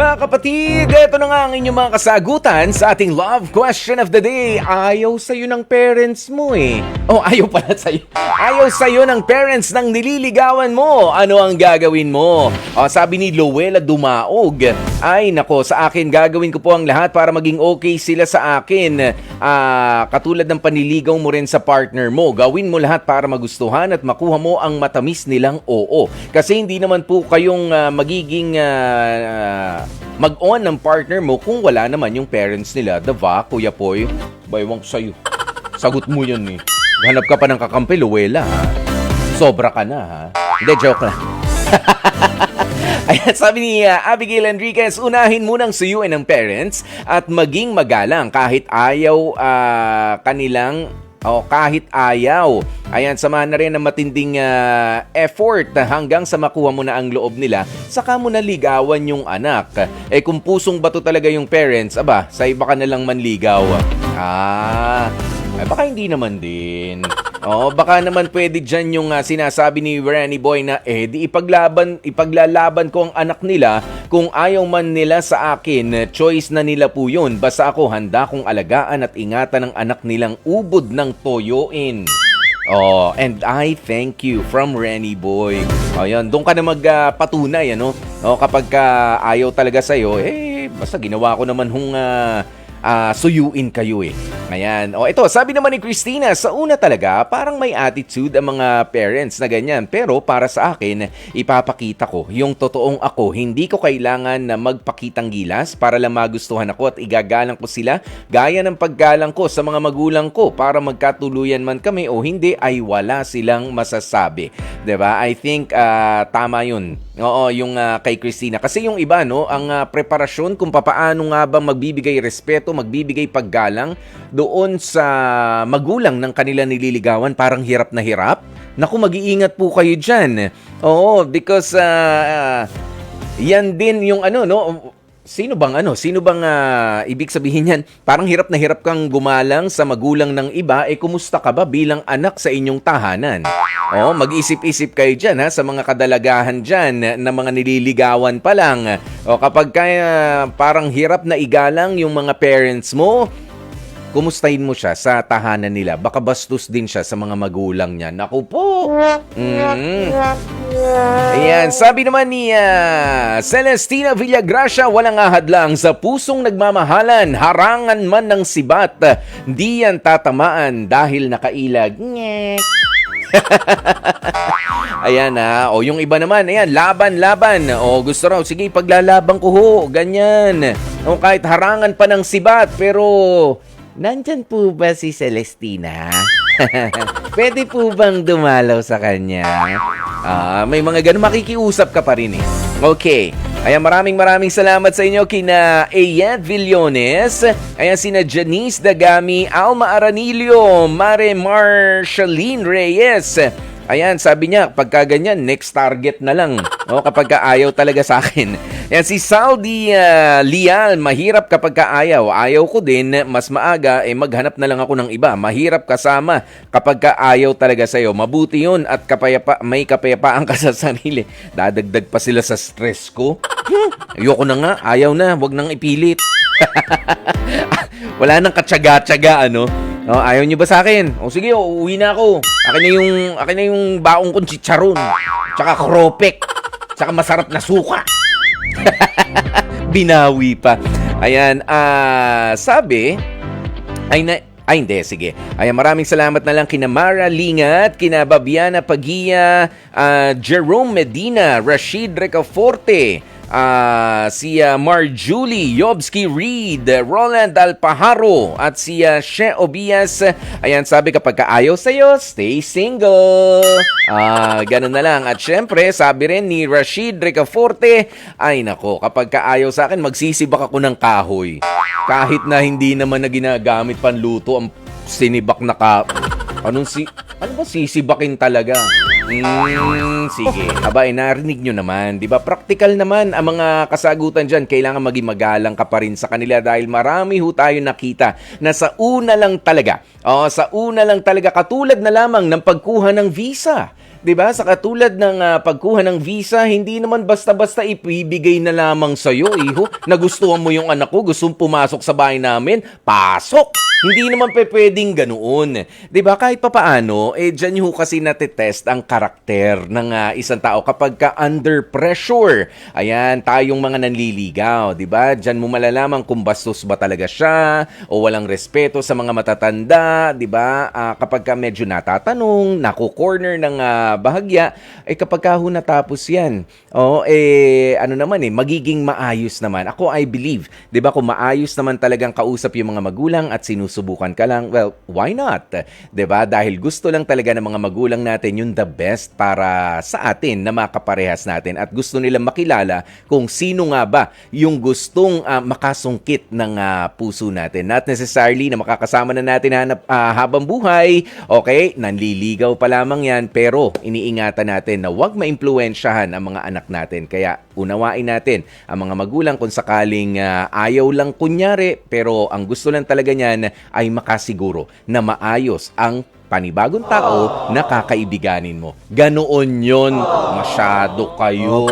Mga kapatid, ito na nga ang inyong mga kasagutan sa ating love question of the day. Ayaw sa'yo ng parents mo eh. Oh, ayaw pala sa'yo. Ayaw sa'yo ng parents ng nililigawan mo. Ano ang gagawin mo? Oh, sabi ni Luella Dumaog, ay nako, sa akin gagawin ko po ang lahat para maging okay sila sa akin. Ah, katulad ng paniligaw mo rin sa partner mo. Gawin mo lahat para magustuhan at makuha mo ang matamis nilang oo. Kasi hindi naman po kayong ah, magiging ah, mag-on ng partner mo kung wala naman yung parents nila. Diba, Kuya Poy? Baywang sa'yo. Sagot mo yun eh. Hanap ka pa ng kakampi, Luella ha? Sobra ka na ha? Hindi, joke lang. Ayan, sabi ni uh, Abigail Enriquez, unahin munang suyuin ng parents at maging magalang kahit ayaw ah, kanilang o kahit ayaw. Ayan, samahan na rin ng matinding ah, effort hanggang sa makuha mo na ang loob nila, saka mo na ligawan yung anak. Eh kung pusong bato talaga yung parents, aba, sa iba ka na lang manligaw. Ah, eh, baka hindi naman din. Oh, baka naman pwede dyan yung ah, sinasabi ni Renny Boy na eh di ipaglaban, ipaglalaban ko ang anak nila kung ayaw man nila sa akin, choice na nila po yun. Basta ako handa kong alagaan at ingatan ng anak nilang ubod ng toyoin. Oh, and I thank you from Renny Boy. Yan. Doon ka na magpatunay, ano? Oh, kapag ka ayaw talaga sa'yo, eh, basta ginawa ko naman hong ah, ah, suyuin kayo eh. Ayan. O ito, sabi naman ni Christina, sa una talaga, parang may attitude ang mga parents na ganyan. Pero para sa akin, ipapakita ko yung totoong ako. Hindi ko kailangan na magpakitang gilas para lang magustuhan ako at igagalang ko sila gaya ng paggalang ko sa mga magulang ko para magkatuluyan man kami o hindi ay wala silang masasabi. ba? I think ah, tama 'yun. Oo, yung ah, kay Christina. Kasi yung iba, no, ang ah, preparasyon kung papaano nga ba magbibigay respeto, magbibigay paggalang doon sa magulang ng kanila nililigawan, parang hirap na hirap. Naku, mag-iingat po kayo dyan. Oo, because ah, yan din yung ano, no, Sino bang ano? Sino bang ah, ibig sabihin yan? Parang hirap na hirap kang gumalang sa magulang ng iba, eh kumusta ka ba bilang anak sa inyong tahanan? Oh, mag-isip-isip kayo dyan ha, sa mga kadalagahan dyan na mga nililigawan pa lang. O kapag kaya parang hirap na igalang yung mga parents mo, kumustahin mo siya sa tahanan nila. Baka bastos din siya sa mga magulang niya. Naku po! Mm. Ayan, sabi naman ni ah, Celestina Villagracia, walang ahadlang sa pusong nagmamahalan, harangan man ng sibat, di yan tatamaan dahil nakailag. Nyek. ayan na, o yung iba naman, ayan, laban, laban. O gusto raw, sige, paglalaban ko ho, ganyan. O kahit harangan pa ng sibat, pero nandyan po ba si Celestina? Pwede po bang dumalaw sa kanya? Ah, may mga ganun makikiusap ka pa rin eh. Okay. Ayan, maraming maraming salamat sa inyo kina Ayat Villones, ayan sina Janice Dagami, Alma Aranilio, Mare Marceline Reyes. Ayan, sabi niya, pagka ganyan, next target na lang. O, kapag ka ayaw talaga sa akin. Ayan, si Saldi uh, Lial, mahirap kapag ka ayaw. Ko din, mas maaga, eh maghanap na lang ako ng iba. Mahirap kasama kapag ka ayaw talaga sa'yo. Mabuti yun at kapayapa, may kapayapaan ka sa sarili. Dadagdag pa sila sa stress ko. Hmm, Ayoko na nga, ayaw na, wag nang ipilit. Wala nang katsaga-tsaga, ano? Oh, ayaw niyo ba sa akin? O sige, uuwi na ako. Akin na yung akin na yung baong kong chicharon. Tsaka kropek. Tsaka masarap na suka. Binawi pa. Ayan, ah, sabi ay na ay, hindi. Sige. Ayan, maraming salamat na lang kina Mara Lingat, kina Babiana Pagia, ah, Jerome Medina, Rashid Recaforte, ah, si ah, Marjulie Yobski Reed, Roland Alpaharo, at si She Obias. Ayan, sabi kapag kaayaw sa'yo, stay single. Ah, ganun na lang. At syempre, sabi rin ni Rashid Recaforte, ay nako, kapag kaayaw sa akin, magsisibak ako ng kahoy. Kahit na hindi naman na ginagamit panluto ang sinibak na ka... Anong si... Ano ba sisibakin talaga? Hmm, sige. Aba, eh, narinig nyo naman. Di ba? Practical naman ang mga kasagutan dyan. Kailangan maging magalang ka pa rin sa kanila dahil marami ho tayo nakita na sa una lang talaga, oh, sa una lang talaga, katulad na lamang ng pagkuha ng visa. 'Di ba? Sa katulad ng ah, pagkuha ng visa, hindi naman basta-basta ibibigay na lamang sa iyo, iho. Nagustuhan mo yung anak ko, gustong pumasok sa bahay namin, pasok. Hindi naman pe pwedeng ganoon. 'Di ba? Kahit papaano, eh diyan ho kasi natetest ang karakter ng ah, isang tao kapag ka under pressure. Ayan, tayong mga nanliligaw, 'di ba? Diyan mo malalaman kung bastos ba talaga siya o walang respeto sa mga matatanda, 'di ba? Ah, kapag ka medyo natatanong, nako-corner ng ah, bahagya, eh kapag ka ho natapos 'yan, oh, eh ano naman eh, magiging maayos naman. Ako I believe, 'di ba? Kung maayos naman talagang kausap yung mga magulang at sinusubukan ka lang, well, why not? 'Di ba? Dahil gusto lang talaga ng mga magulang natin yung the best para sa atin na makaparehas natin at gusto nilang makilala kung sino nga ba yung gustong ah, makasungkit ng ah, puso natin. Not necessarily na makakasama na natin hanap, ah, habang buhay. Okay, nanliligaw pa lamang yan pero iniingatan natin na huwag maimpluwensyahan ang mga anak natin. Kaya unawain natin ang mga magulang kung sakaling ah, ayaw lang kunyari pero ang gusto lang talaga niyan ay makasiguro na maayos ang panibagong tao na kakaibiganin mo. Ganoon yon Masyado kayo.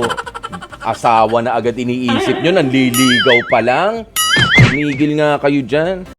Asawa na agad iniisip nyo, nanliligaw pa lang. Tumigil nga kayo dyan.